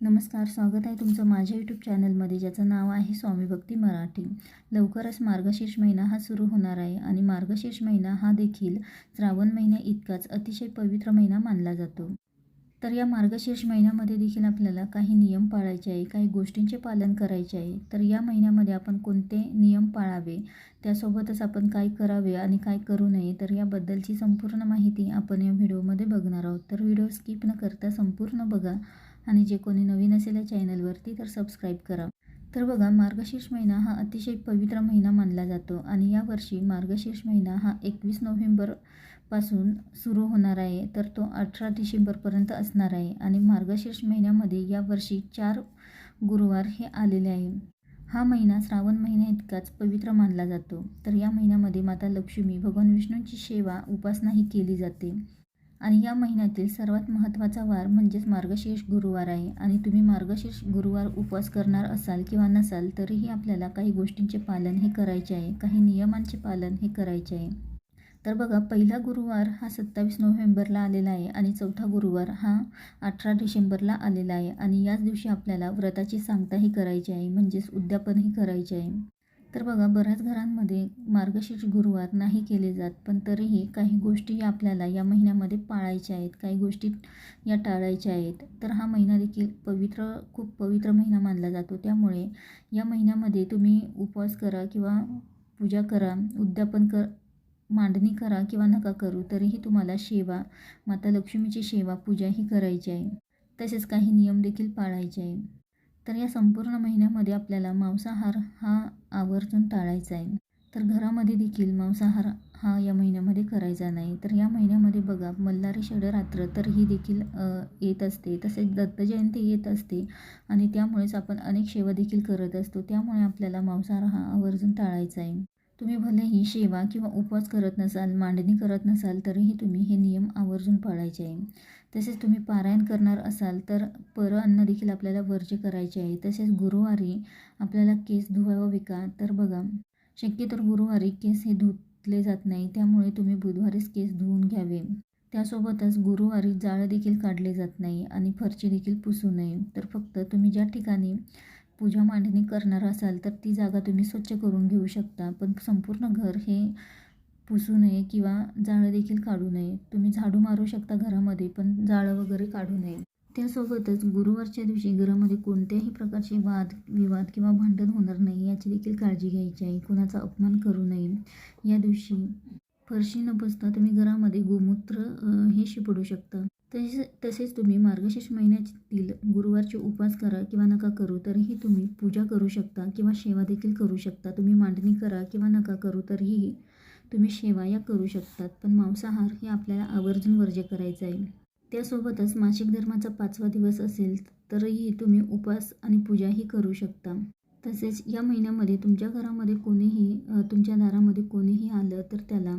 नमस्कार स्वागत आहे तुमचं माझ्या यूट्यूब चॅनलमध्ये ज्याचं नाव आहे स्वामी भक्ती मराठी. लवकरच मार्गशीर्ष महिना हा सुरू होणार आहे आणि मार्गशीर्ष महिना हा देखील श्रावण महिन्या इतकाच अतिशय पवित्र महिना मानला जातो. तर या मार्गशीर्ष महिन्यामध्ये देखील आपल्याला काही नियम पाळायचे आहे काही गोष्टींचे पालन करायचे आहे. तर या महिन्यामध्ये आपण कोणते नियम पाळावे त्यासोबतच आपण काय करावे आणि काय करू नये तर याबद्दलची संपूर्ण माहिती आपण या व्हिडिओमध्ये बघणार आहोत. तर व्हिडिओ स्किप न करता संपूर्ण बघा. आणि जे कोणी नवीन असेल या चॅनलवरती तर सबस्क्राईब करा. तर बघा मार्गशीर्ष महिना हा अतिशय पवित्र महिना मानला जातो आणि यावर्षी मार्गशीर्ष महिना हा एकवीस नोव्हेंबरपासून सुरू होणार आहे. तर तो अठरा डिसेंबरपर्यंत असणार आहे आणि मार्गशीर्ष महिन्यामध्ये यावर्षी चार गुरुवार हे आलेले आहे. हा महिना श्रावण महिन्या इतकाच पवित्र मानला जातो. तर या महिन्यामध्ये माता लक्ष्मी भगवान विष्णूंची सेवा उपासनाही केली जाते. आणि या महिन्यातील सर्वात महत्त्वाचा वार म्हणजेच मार्गशीर्ष गुरुवार आहे. आणि तुम्ही मार्गशीर्ष गुरुवार उपवास करणार असाल किंवा नसाल तरीही आपल्याला काही गोष्टींचे पालन हे करायचे आहे. काही नियमांचे पालन हे करायचे आहे. तर बघा पहिला गुरुवार हा सत्तावीस नोव्हेंबरला आलेला आहे आणि चौथा गुरुवार हा अठरा डिसेंबरला आलेला आहे. आणि याच दिवशी आपल्याला व्रताची सांगताही करायची आहे म्हणजेच उद्यापनही करायचे आहे. तर बघा बऱ्याच घरांमध्ये मार्गशीर्ष गुरुवार नाही केले जात पण तरीही काही गोष्टी आपल्याला या महिन्यामध्ये पाळायच्या आहेत काही गोष्टी या टाळायच्या आहेत. तर हा महिना देखील पवित्र खूप पवित्र महिना मानला जातो. त्यामुळे या महिन्यामध्ये तुम्ही उपवास करा किंवा पूजा करा उद्यापन कर मांडणी करा किंवा नका करू तरीही तुम्हाला सेवा माता लक्ष्मीची सेवा पूजा ही करायची आहे. तसेच काही नियम देखील पाळायचे आहे. तर या संपूर्ण महिन्यामध्ये आपल्याला मांसाहार हा आवर्जून टाळायचा आहे. तर घरामध्ये देखील मांसाहार हा या महिन्यामध्ये करायचा नाही. तर या महिन्यामध्ये बघा मल्हारी षडरात्र तर ही देखील येत असते. तसेच दत्तजयंती येत असते आणि त्यामुळेच आपण अनेक सेवा देखील करत असतो. त्यामुळे आपल्याला मांसाहार हा आवर्जून टाळायचा आहे. तुम्ही भलेही सेवा किंवा उपवास करत नसाल मांडणी करत नसाल तरीही तुम्ही हे नियम आवर्जून पाळायचे आहे. तसेच तुम्ही पारायण करणार असाल तर पर अन्न देखील आपल्याला वर्ज्य करायचे आहे. तसेच गुरुवारी आपल्याला केस धुवावं का तर बघा शक्यतो गुरुवारी केस हे धुतले जात नाही. त्यामुळे तुम्ही बुधवारीच केस धुवून घ्यावे. त्यासोबतच गुरुवारी जाळं देखील काढले जात नाही आणि फरची देखील पुसू नये. तर फक्त तुम्ही ज्या ठिकाणी पूजा मांडणी करणार असाल तर ती जागा तुम्ही स्वच्छ करून घेऊ शकता. पण संपूर्ण घर हे पुसू नये किंवा जाळं देखील काढू नये. तुम्ही झाडू मारू शकता घरामध्ये पण जाळं वगैरे काढू नये. त्यासोबतच गुरुवारच्या दिवशी घरामध्ये कोणत्याही प्रकारचे वाद विवाद किंवा भांडण होणार नाही याची देखील काळजी घ्यायची आहे. कुणाचा अपमान करू नये. या दिवशी फरशी न बसता तुम्ही घरामध्ये गोमूत्र हे शिपडू शकता. तसेच तसेच तुम्ही मार्गशीर्ष महिन्यातील गुरुवारचे उपवास करा किंवा नका करू तरीही तुम्ही पूजा करू शकता किंवा सेवा देखील करू शकता. तुम्ही मांडणी करा किंवा नका करू तरीही तुम्ही सेवा या करू शकतात. पण मांसाहार हे आपल्याला आवर्जून वर्ज्य करायचं आहे. त्यासोबतच मासिक धर्माचा पाचवा दिवस असेल तरही तुम्ही उपवास आणि पूजाही करू शकता. तसेच या महिन्यामध्ये तुमच्या घरामध्ये कोणीही तुमच्या दारामध्ये कोणीही आलं तर त्याला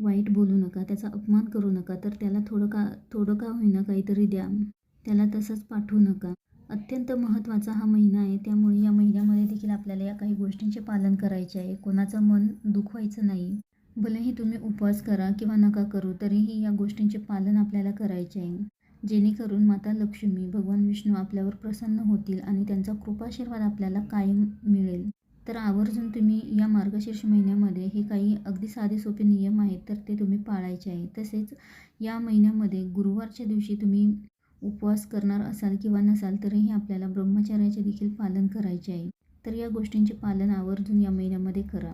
वाईट बोलू नका त्याचा अपमान करू नका तर त्याला थोडं का थोडं का होईना काहीतरी द्या. त्याला तसंच पाठवू नका. अत्यंत महत्त्वाचा हा महिना आहे त्यामुळे या महिन्यामध्ये देखील आपल्याला या काही गोष्टींचे पालन करायचे आहे. कोणाचं मन दुखवायचं नाही. भलेही तुम्ही उपवास करा किंवा नका करू तरीही या गोष्टींचे पालन आपल्याला करायचे आहे. जेणेकरून माता लक्ष्मी भगवान विष्णू आपल्यावर प्रसन्न होतील आणि त्यांचा कृपाशीर्वाद आपल्याला कायम मिळेल. तर आवर्जून तुम्ही या मार्गशीर्ष महिन्यामध्ये हे काही अगदी साधे सोपे नियम आहेत तर ते तुम्ही पाळायचे आहे. तसेच या महिन्यामध्ये गुरुवारच्या दिवशी तुम्ही उपवास करणार असाल किंवा नसाल तरीही आपल्याला ब्रह्मचर्याचे देखील पालन करायचे आहे. तर या गोष्टींचे पालन आवर्जून या महिन्यामध्ये करा.